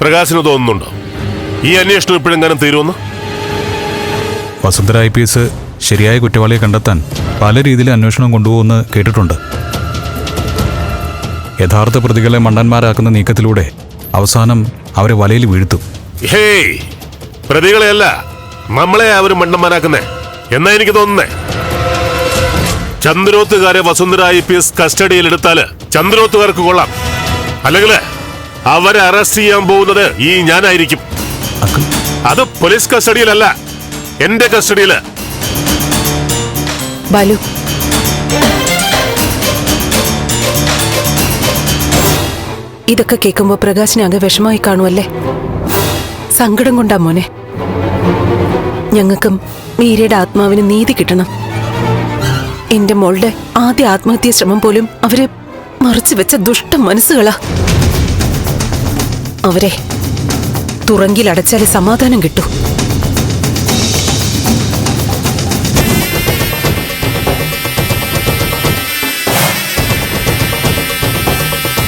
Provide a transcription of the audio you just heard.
പ്രകാശിന് തോന്നുന്നുണ്ടോ? ഈ അന്വേഷണം ഇപ്പോഴെങ്ങാനും തീരുമെന്ന്? വസുന്ധര ഐ പി എസ് ശരിയായ കുറ്റവാളിയെ കണ്ടെത്താൻ പല രീതിയിൽ അന്വേഷണം കൊണ്ടുപോകുമെന്ന് കേട്ടിട്ടുണ്ട്. യഥാർത്ഥ പ്രതികളെ മണ്ടന്മാരാക്കുന്ന നീക്കത്തിലൂടെ അവസാനം അവരെ വലയിൽ വീഴ്ത്തും. ഹേയ് പ്രതികളെയല്ല നമ്മളെ അവർ മണ്ടന്മാരാക്കുന്നേ? എന്നാ എനിക്ക് തോന്നുന്നേ? ചന്ദ്രോത്തുകാരെ വസുന്ധര ഐ പി എസ് കസ്റ്റഡിയിൽ എടുത്താൽ ചന്ദ്രോത്തുകാർക്ക് കൊള്ളാം. അല്ലെങ്കിൽ അവരെ അറസ്റ്റ് ചെയ്യാൻ പോകുന്നത് ഈ ഞാനായിരിക്കും. അത് പോലീസ് കസ്റ്റഡിയിലല്ല എന്റെ കസ്റ്റഡിയിൽ. ബാലു. ഇതൊക്കെ കേൾക്കുമ്പോ അങ്ങ് വിഷമമായി കാണുമല്ലേ സങ്കടം കൊണ്ടാ മോനെ. ഞങ്ങൾക്കും മീരയുടെ ആത്മാവിന് നീതി കിട്ടണം. എന്റെ മോളുടെ ആദ്യ ആത്മഹത്യാ ശ്രമം പോലും അവർ മറിച്ചു വെച്ച ദുഷ്ട മനസ്സുകളാ. അവരെ തുറങ്കിലടച്ചാലേ സമാധാനം കിട്ടൂ.